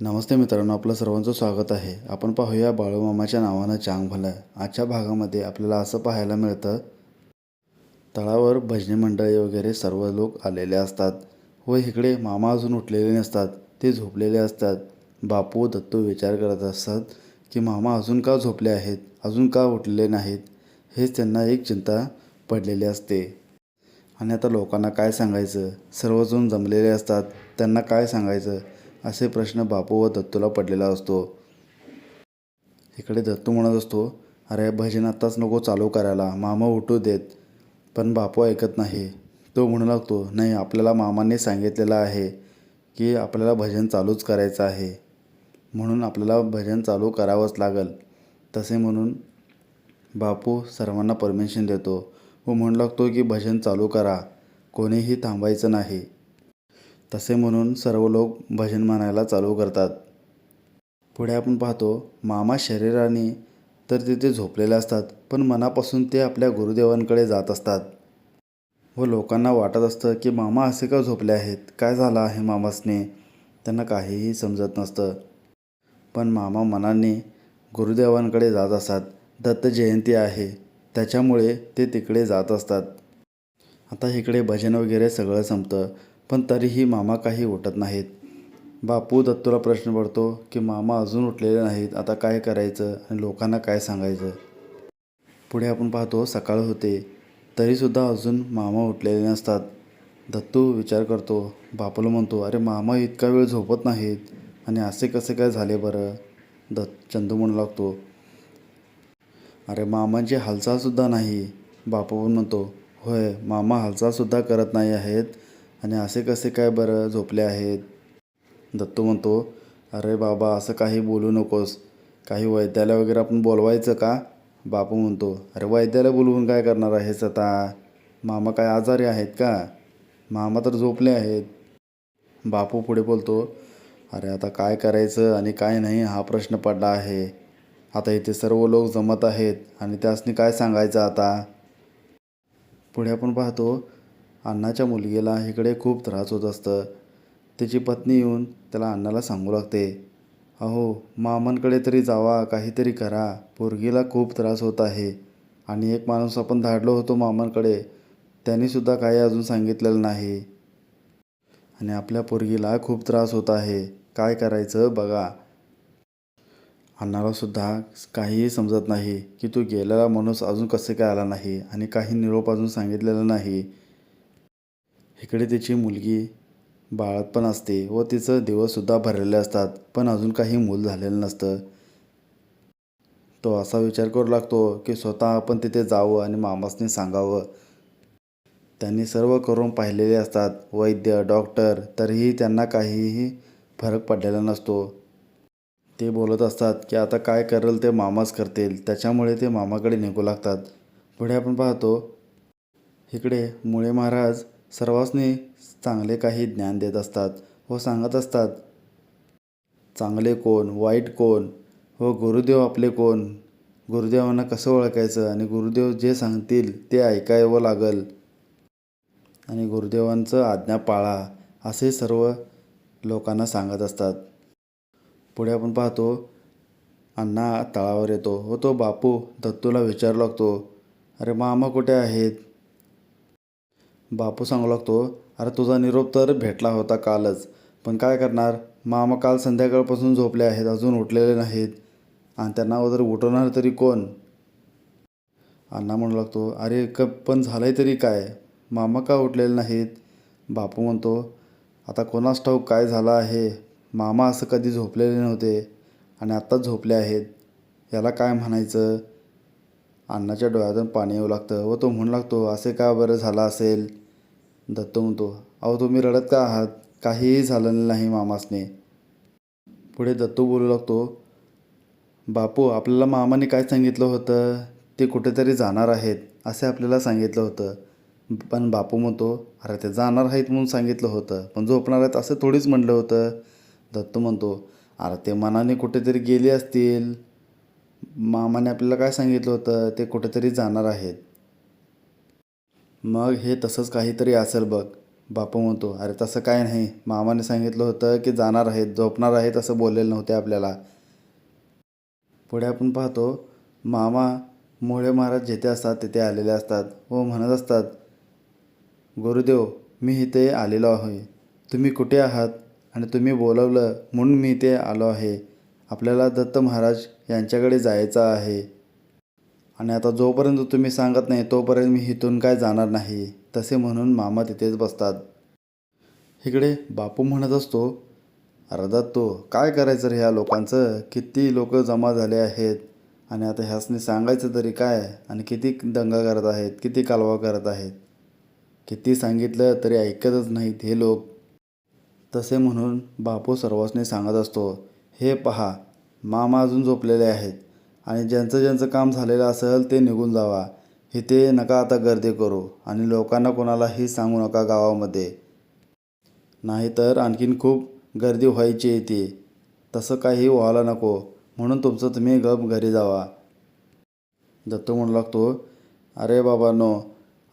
नमस्ते मित्रांनो आपलं सर्वांचं स्वागत आहे. आपण पाहूया बाळूमामाच्या नावानं चांग भलं आजच्या भागामध्ये आपल्याला असं पाहायला मिळतं तळावर भजनी मंडळी वगैरे सर्व लोक आलेले असतात. व इकडे मामा अजून उठलेले नसतात ते झोपलेले असतात. बापू दत्तू विचार करत असतात की मामा अजून का झोपले आहेत? अजून का उठलेले नाहीत? हेच त्यांना एक चिंता पडलेली असते. आणि आता लोकांना काय सांगायचं? सर्वजण जमलेले असतात. त्यांना काय सांगायचं? असे प्रश्न बापू व दत्तूला पडलेला असतो. इकडे दत्तू म्हणत असतो अरे भजन आत्ताच नको चालू करायला मामा उठू देत. पण बापू ऐकत नाही. तो म्हणू लागतो नाही आपल्याला मामाने सांगितलेलं आहे की आपल्याला भजन चालूच करायचं आहे. म्हणून आपल्याला भजन चालू करावंच लागेल. तसे म्हणून बापू सर्वांना परमिशन देतो व म्हणू लागतो की भजन चालू करा. कोणीही थांबायचं नाही. तसे म्हणून सर्व लोक भजन म्हणायला चालू करतात. पुढे आपण पाहतो मामा शरीराने तर तिथे झोपलेले असतात पण मनापासून ते आपल्या गुरुदेवांकडे जात असतात. व लोकांना वाटत असतं की मामा असे का झोपले आहेत? काय झालं आहे मामासने? त्यांना काहीही समजत नसतं. पण मामा मनाने गुरुदेवांकडे जात असतात. दत्त जयंती आहे. त्याच्यामुळे ते तिकडे जात असतात. आता इकडे भजन वगैरे सगळं संपतं. पण तरीही मामा काही उठत नाहीत. बापू दत्तूला प्रश्न पडतो की मामा अजून उठलेले नाहीत आता काय करायचं आणि लोकांना काय सांगायचं? पुढे आपण पाहतो सकाळ होते. तरीसुद्धा अजून मामा उठलेले नसतात. दत्तू विचार करतो. बापूला म्हणतो अरे मामा इतका वेळ झोपत नाहीत आणि असे कसे काय झाले बरं? दत्त चंदू म्हणू लागतो. अरे मामांची हालचालसुद्धा नाही. बापू पण म्हणतो होय मामा हालचालसुद्धा करत नाही आहेत. आणि असे कसे काय बरं झोपले आहेत? दत्तू म्हणतो अरे बाबा असं काही बोलू नकोस. काही वैद्याला वगैरे आपण बोलवायचं का? बापू म्हणतो अरे वैद्याला बोलवून काय करणार आहेस आता? मामा काय आजारी आहेत का? मामा तर झोपले आहेत. बापू पुढे बोलतो अरे आता काय करायचं आणि काय नाही हा प्रश्न पडला आहे. आता इथे सर्व लोक जमत आहेत आणि त्यासनी काय सांगायचं आता? पुढे आपण पाहतो अण्णाच्या मुलगीला इकडे खूप त्रास होत असतं. त्याची पत्नी येऊन त्याला अण्णाला सांगू लागते. अहो मामांकडे तरी जावा काहीतरी करा. पोरगीला खूप त्रास होत आहे. आणि एक माणूस आपण धाडलो होतो मामांकडे. त्यांनीसुद्धा काही अजून सांगितलेलं नाही. आणि आपल्या पोरगीला खूप त्रास होत आहे. काय करायचं बघा. अण्णालासुद्धा काहीही समजत नाही की तू गेलेला माणूस अजून कसं काय आला नाही आणि काही निरोप अजून सांगितलेला नाही. इकडे तिची मुलगी बाळत पण असते व तिचं दिवससुद्धा भरलेले असतात पण अजून काही मूल झालेलं नसतं. तो असा विचार करू लागतो की स्वतः आपण तिथे जावं आणि मामासने सांगावं. त्यांनी सर्व करून पाहिलेले असतात वैद्य डॉक्टर तरीही त्यांना काहीही फरक पडलेला नसतो. ते बोलत असतात की आता काय करेल ते मामाच करतील त्याच्यामुळे ते मामाकडे निघू लागतात. पुढे आपण पाहतो इकडे मुळे महाराज सर्वांसने चांगले काही ज्ञान देत असतात व सांगत असतात चांगले कोण? वाईट कोण? व गुरुदेव आपले कोण? गुरुदेवांना कसं ओळखायचं आणि गुरुदेव जे सांगतील ते ऐकावं लागल. आणि गुरुदेवांचं आज्ञा पाळा असे सर्व लोकांना सांगत असतात. पुढे आपण पाहतो अण्णा तळावर येतो व तो बापू दत्तूला विचारू लागतो अरे मामा कुठे आहेत? बापू सांगू लागतो अरे तुझा निरोप तर भेटला होता कालच पण काय करणार? मामा काल संध्याकाळपासून झोपले आहेत अजून उठलेले नाहीत. आणि त्यांना अगोदर उठवणार तरी कोण? अण्णा म्हणू लागतो अरे क पण झालं आहे तरी काय? मामा का उठलेले नाहीत? बापू म्हणतो आता कोणास ठाऊक काय झालं आहे? मामा असं कधी झोपलेले नव्हते आणि आत्ताच झोपले आहेत. याला काय म्हणायचं? अण्णाच्या डोळ्यातून पाणी येऊ लागतं व तो म्हणू लागतो असे का बरं झालं असेल? दत्त म्हणतो अहो तुम्ही रडत का आहात? काहीही झालं नाही मामासने. पुढे दत्तू बोलू लागतो बापू आपल्याला मामाने काय सांगितलं होतं? ते कुठेतरी जाणार आहेत असे आपल्याला सांगितलं होतं. पण बापू म्हणतो अरे ते जाणार आहेत म्हणून सांगितलं होतं पण झोपणार आहेत असं थोडीच म्हणलं होतं. दत्तू म्हणतो अरे ते मनाने कुठेतरी गेले असतील. मामाने आपल्याला काय सांगितलं होतं? ते कुठेतरी जाणार आहेत. मग हे तसंच काहीतरी असेल बघ. बापू म्हणतो अरे तसं काय नाही. मामाने सांगितलं होतं की जाणार आहेत झोपणार आहेत असं बोललेलं नव्हते आपल्याला. पुढे आपण पाहतो मामा मोळे महाराज जिथे असतात तिथे आलेले असतात. व म्हणत असतात गुरुदेव मी इथे आलेलो आहे. तुम्ही कुठे आहात? आणि तुम्ही बोलवलं म्हणून मी इथे आलो आहे. आपल्याला दत्त महाराज यांच्याकडे जायचं आहे. आणि आता जोपर्यंत तुम्ही सांगत नाही तोपर्यंत मी इथून काय जाणार नाही तसे म्हणून मामा तिथेच बसतात. इकडे बापू म्हणत असतो अर्धा तो काय करायचं रे ह्या लोकांचं? किती लोक जमा झाले आहेत? आणि आता ह्यासनी सांगायचं तरी काय? आणि किती दंगा करत आहेत किती कालवा करत आहेत? किती सांगितलं तरी ऐकतच नाहीत हे लोक. तसे म्हणून बापू सर्वांनी सांगत असतो हे पहा मामा अजून झोपलेले आहेत आणि ज्यांचं ज्यांचं काम झालेलं असेल ते निघून जावा. इथे नका आता गर्दी करू आणि लोकांना कोणालाही सांगू नका गावामध्ये. नाहीतर आणखीन खूप गर्दी व्हायची येते तसं काही व्हायला नको. म्हणून तुमचं तुम्ही गप घरी जावा. दत्तू म्हणू लागतो अरे बाबांनो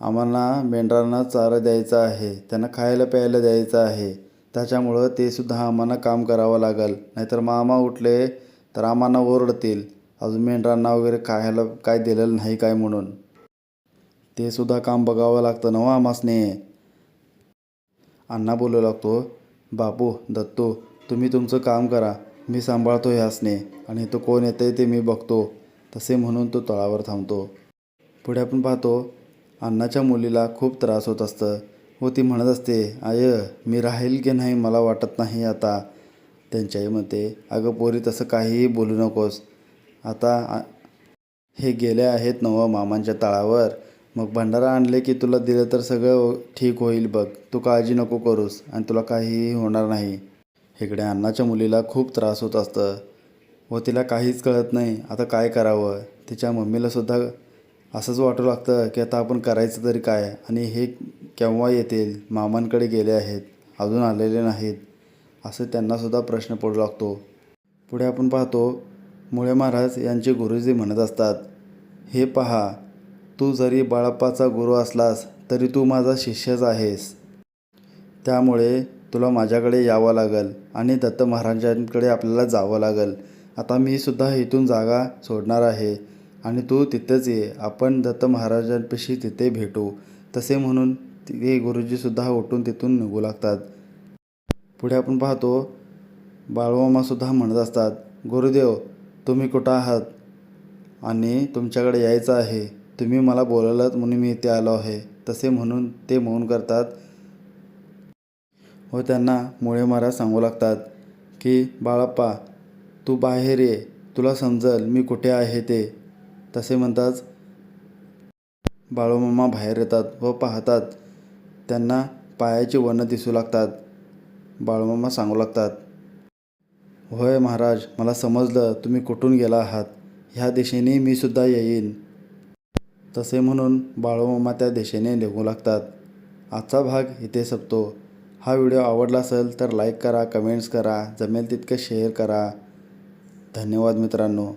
आम्हाला मेंढरांना चारा द्यायचा आहे. त्यांना खायला प्यायला द्यायचं आहे. त्याच्यामुळं ते सुद्धा आम्हाला काम करावं लागेल. नाहीतर मामा उठले तर आम्हाला ओरडतील. अजून मेंढरांना वगैरे खायला काय दिलेलं नाही काय म्हणून. ते सुद्धा काम बघावं लागतं ना हो आम्हासने. आमासने अण्णा बोलू लागतो बापू दत्तू तुम्ही तुमचं काम करा. मी सांभाळतो ह्यासने. आणि तो कोण येते ते मी बघतो. तसे म्हणून तो तळावर थांबतो. पुढे आपण पाहतो अण्णाच्या मुलीला खूप त्रास होत असतं. व ती म्हणत असते आय मी राहील की नाही मला वाटत नाही आता. त्यांच्याही मते अगं पोरी तसं काहीही बोलू नकोस. आता हे गेले आहेत नव मामांच्या तळावर. मग भंडारा आणले की तुला दिलं तर सगळं ठीक होईल बघ. तू काळजी नको करूस आणि तुला काहीही होणार नाही. इकडे अण्णाच्या मुलीला खूप त्रास होत असतं. व तिला काहीच कळत नाही. आता काय करावं? तिच्या मम्मीलासुद्धा असंच वाटू लागतं की आता आपण करायचं तरी काय आणि हे केव्हा येतील? मामांकडे गेले आहेत. अजून आलेले नाहीत. असं त्यांनासुद्धा प्रश्न पडू लागतो. पुढे आपण पाहतो मुळे महाराज यांचे गुरुजी म्हणत असतात हे पहा तू जरी बाळप्पाचा गुरु असलास तरी तू माझा शिष्यच आहेस. त्यामुळे तुला माझ्याकडे यावं लागेल आणि दत्त महाराजांकडे आपल्याला जावं लागेल. आता मी सुद्धा इथून जागा सोडणार आहे आणि तू तिथेच ये. आपण दत्त महाराजांपाशी तिथे भेटू. तसे म्हणून ते गुरुजीसुद्धा उठून तिथून निघू लागतात. पुढे आपण पाहतो बाळमामासुद्धा म्हणत असतात गुरुदेव तुम्ही कुठं आहात? आणि तुमच्याकडे यायचं आहे. तुम्ही मला बोलवलं म्हणून मी इथे आलो आहे. तसे म्हणून ते मौन करतात व त्यांना मुळे महाराज सांगू लागतात की बाळप्पा तू बाहेर ये. तुला समजल मी कुठे आहे ते. तसे म्हणताच बाळूमामा बाहेर येतात व पाहतात. त्यांना पायाची वनं दिसू लागतात. बाळमामा सांगू लागतात होय महाराज मला समजलं तुम्ही कुठून गेला आहात. ह्या दिशेने मी सुद्धा येईन. तसे म्हणून बाळूमामा त्या दिशेने निघू लागतात. आजचा भाग इथे संपतो. हा व्हिडिओ आवडला असेल तर लाईक करा कमेंट्स करा जमेल तितकं शेअर करा. धन्यवाद मित्रांनो.